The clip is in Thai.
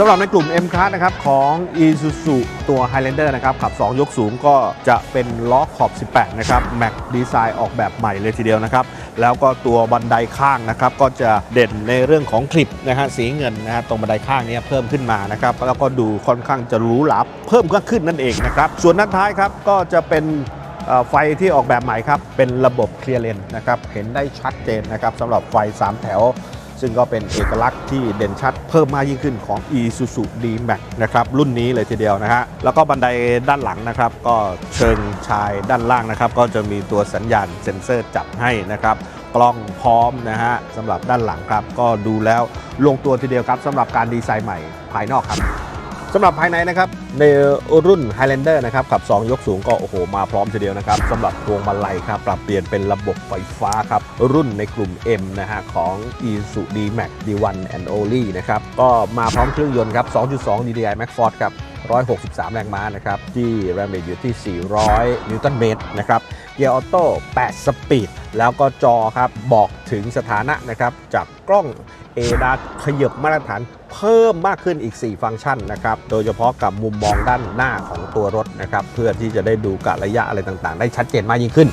สำหรับในกลุ่ม M Class นะครับของ Isuzu ตัว Highlander นะครับขับ 2 ยกสูงก็จะเป็นล้อขอบ 18 นะครับ Mac ดีไซน์ออกแบบใหม่เลยทีเดียวนะครับ แล้วก็ตัวบันไดข้างนะครับ ก็จะเด่นในเรื่องของคลิปนะฮะสีเงินนะฮะตรงบันไดข้างนี้เพิ่มขึ้นมานะครับ แล้วก็ดูค่อนข้างจะหรูหราเพิ่มขึ้นขึ้นนั่นเองนะครับ ส่วนด้านท้ายครับก็จะเป็นไฟที่ออกแบบใหม่ครับ เป็นระบบเคลียร์เลนนะครับ เห็นได้ชัดเจนนะครับสำหรับไฟ 3 แถว ซึ่งก็เป็นเอกลักษณ์ที่เด่นชัดเพิ่มมากยิ่งขึ้นของ Isuzu D-Max นะครับรุ่นนี้เลยทีเดียวนะฮะแล้วก็บันไดด้านหลังนะครับ ก็เชิงชายด้านล่างนะครับ ก็จะมีตัวสัญญาณเซ็นเซอร์จับให้นะครับกล้องพร้อมนะฮะสำหรับด้านหลังครับ ก็ดูแล้วลงตัวทีเดียวครับสำหรับการดีไซน์ใหม่ภายนอกครับ สำหรับภายในนะครับในรุ่น Highlander นะครับขับ 2 ยกสูงก็โอ้โหมาพร้อมทีเดียวนะครับสำหรับพวงมาลัยครับปรับเปลี่ยนเป็นระบบไฟฟ้าครับ รุ่นในกลุ่ม M นะฮะของ Isuzu D-Max D1 and Only นะครับก็มาพร้อมเครื่องยนต์ครับ 2.2 DDI Max Force ครับ163 แรงม้านะครับที่แรงบิดอยู่ที่ 400 นิวตันเมตรนะครับ เกียร์ออโต้ 8 สปีด แล้วก็จอครับ บอกถึงสถานะนะครับ จากกล้องเอดาขยับมาตรฐานเพิ่มมากขึ้นอีก 4 ฟังก์ชันนะครับ โดยเฉพาะกับมุมมองด้านหน้าของตัวรถนะครับ เพื่อที่จะได้ดูกะระยะอะไรต่างๆ ได้ชัดเจนมากยิ่งขึ้น